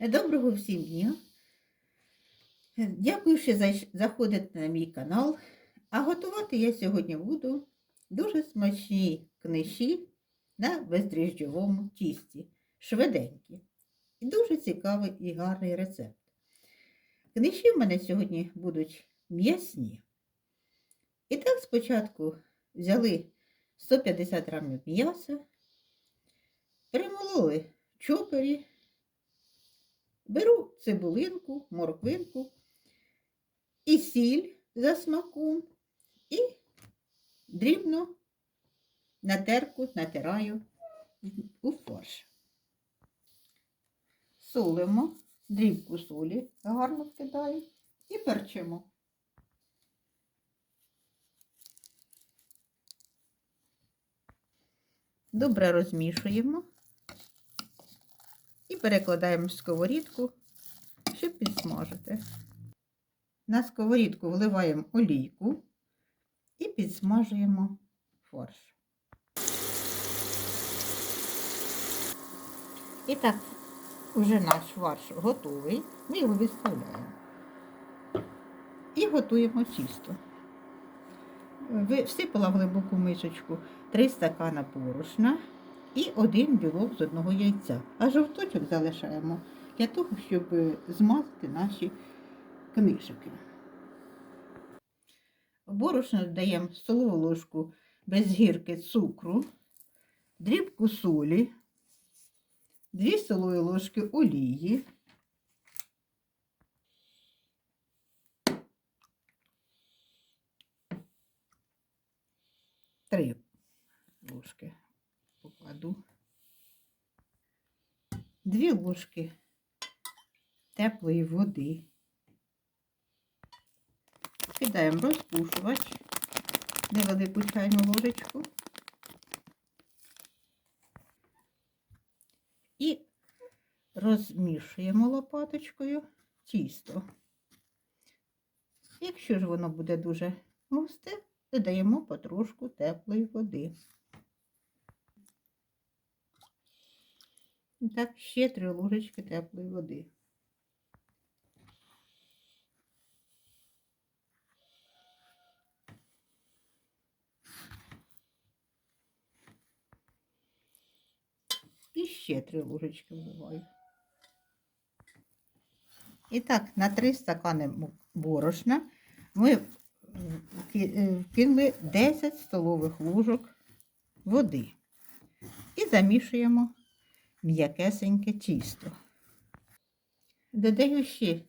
Доброго всім дня. Дякую, що заходите на мій канал. А готувати я сьогодні буду дуже смачні книжі на бездріжджовому тісті. Швиденькі. І дуже цікавий і гарний рецепт. Книжі в мене сьогодні будуть м'ясні. І так спочатку взяли 150 грамів м'яса, перемололи чопері. Беру цибулинку, морквинку і сіль за смаком і дрібно на терку натираю у фарш. Солимо, дрібку солі гарно вкидаю і перчимо. Добре розмішуємо і перекладаємо в сковорідку, щоб підсмажити. На сковорідку вливаємо олійку і підсмажуємо фарш. І так, вже наш фарш готовий, ми його відставляємо. І готуємо тісто. Всипала глибоку мисочку 3 стакана порошна і один білок з одного яйця. А жовточок залишаємо для того, щоб змазати наші книжики. В борошно додаємо столову ложку без гірки цукру, дрібку солі, 2 столові ложки олії. Три ложки покладу. Дві ложки теплої води. Кидаємо розпушувач, невелику чайну ложечку. І розмішуємо лопаточкою тісто. Якщо ж воно буде дуже густе, додаємо потрошку теплої води. І так, ще три ложечки теплої води. І ще три ложечки вливаю. І так, на 3 стакани борошна ми ки- е, вкинули 10 столових ложок води і замішуємо м'якесеньке тісто. Додаю ще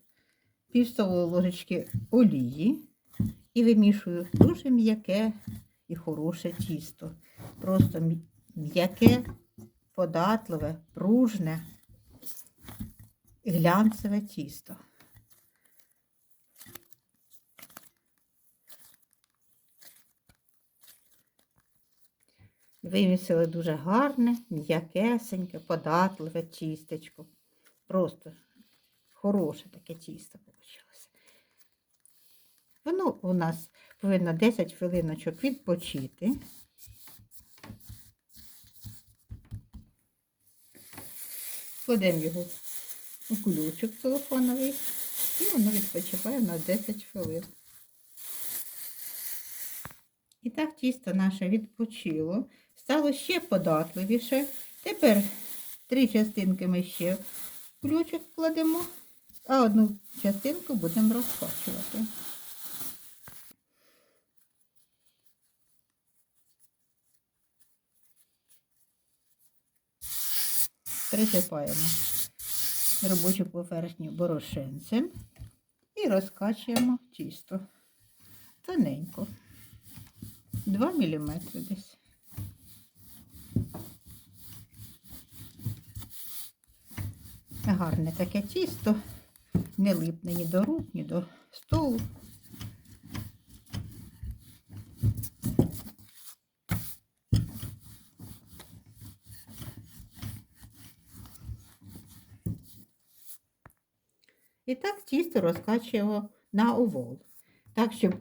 пів ложечки олії і вимішую дуже м'яке і хороше тісто. Просто м'яке, податливе, пружне, глянцеве тісто. Вимісили дуже гарне, м'якесеньке, податливе тістечко. Просто хороше таке тісто вийшло. Воно у нас повинно 10 хвилиночок відпочити. Кладемо його у кульочок телефоновий і воно відпочиває на 10 хвилин. І так тісто наше відпочило, стало ще податливіше. Тепер три частинки ми ще в кульочок кладемо, а одну частинку будемо розкачувати. Присипаємо робочу поверхню борошенцем і розкачуємо тісто тоненько. 2 мм десь. Гарне таке тісто, не липне ні до рук, ні до столу. І так тісто розкачуємо на овол. Так, щоб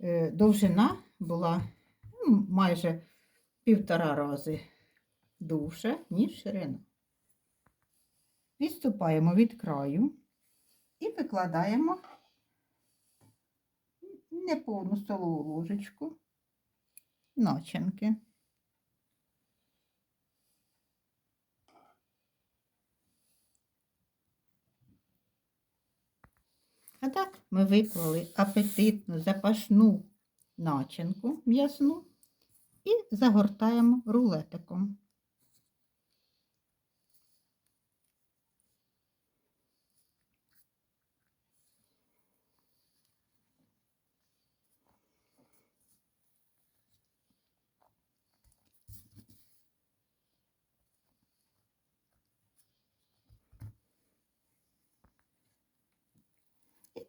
е, довжина була ну, майже півтора рази довша, ніж ширина. Відступаємо від краю і викладаємо неповну столову ложечку начинки. А так ми виклали апетитну запашну начинку м'ясну і загортаємо рулетиком.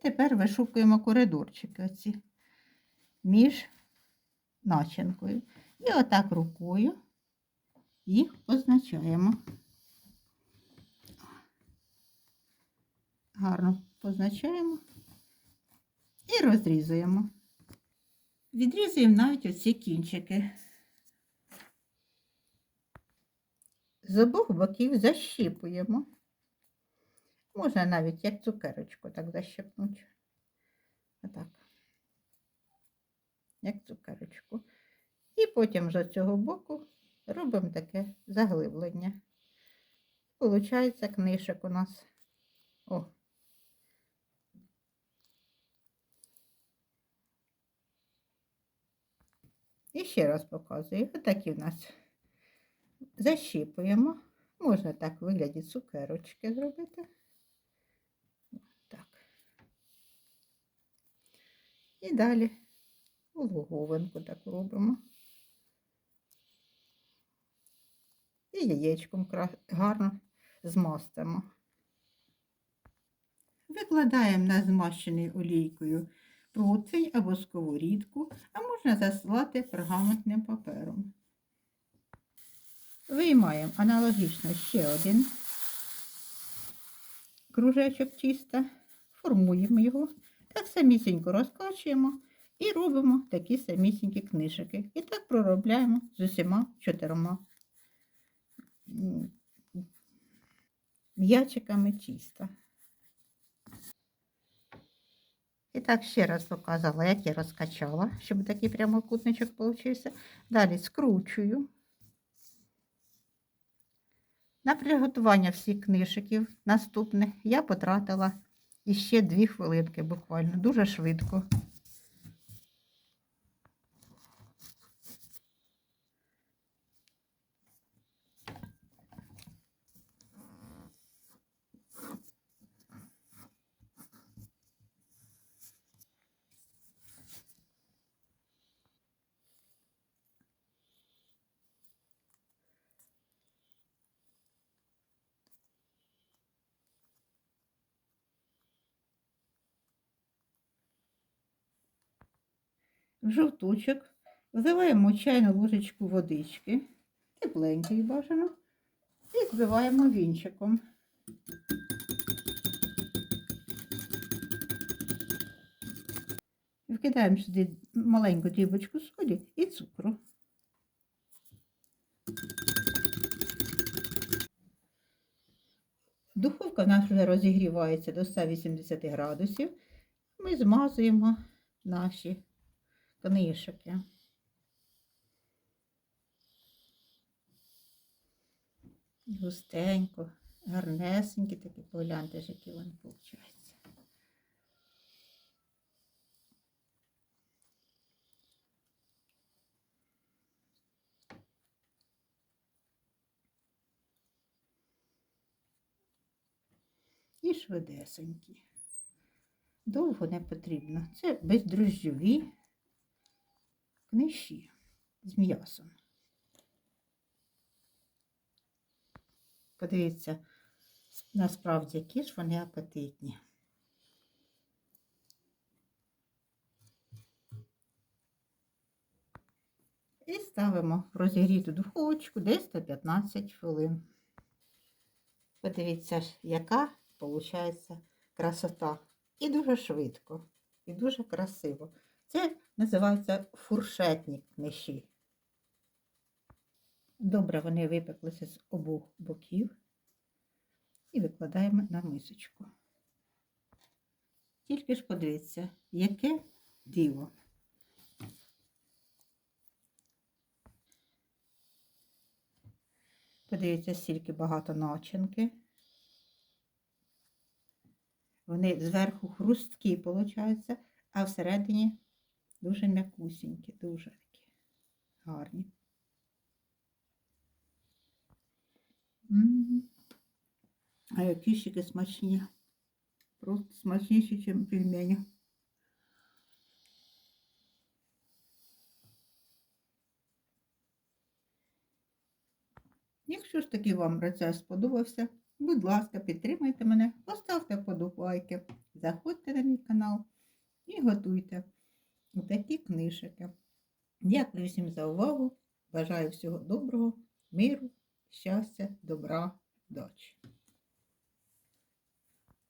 Тепер вишукуємо коридорчики оці між начинкою. І отак рукою їх позначаємо. Гарно позначаємо і розрізуємо. Відрізуємо навіть оці кінчики. З обох боків защіпуємо. Можна навіть як цукерочку так защипнути. Отак. Як цукерочку. І потім з цього боку робимо таке заглиблення. Получається книжок у нас. О. І ще раз показую. Отакі в нас защіпуємо. Можна так в вигляді цукерочки зробити. Так. І далі луговинку так робимо. І яєчком гарно змастимо. Викладаємо на змащений олійкою противень або сковорідку, а можна заслати пергаментним папером. Виймаємо аналогічно ще один кружечок тіста, формуємо його, так самісінько розкачуємо і робимо такі самісінькі книжики. І так проробляємо з усіма чотирма м'ячиками тіста. І так ще раз показала, як я розкачала, щоб такий прямокутничок получився. Далі скручую. На приготування всіх книжиків наступних я потратила іще дві хвилинки буквально, дуже швидко. В жовточок вливаємо чайну ложечку водички, тепленької бажано, і збиваємо вінчиком. Вкидаємо сюди маленьку дрібочку солі і цукру. Духовка в нас вже розігрівається до 180 градусів. Ми змазуємо наші книжики. Густенько, гарнесенькі такі, погляньте які вони виходять. І швидесенькі. Довго не потрібно. Це бездрожжєві книжі з м'ясом. Подивіться, насправді, які ж вони апетитні. І ставимо в розігріту духовочку десь 115 хвилин. Подивіться, яка виходить красота. І дуже швидко, і дуже красиво. Це називаються фуршетні книжі. Добре вони випеклися з обох боків. І викладаємо на мисочку. Тільки ж подивіться, яке диво. Подивіться, стільки багато начинки. Вони зверху хрусткі, виходить, а всередині дуже м'якусінькі, дуже такі гарні. М. А які щики смачні. Просто смачніші, ніж пельмені. Якщо ж таки вам рецепт сподобався, будь ласка, підтримайте мене, поставте вподобайки, заходьте на мій канал і готуйте такі книжики. Дякую всім за увагу. Бажаю всього доброго, миру, щастя, добра, удачі.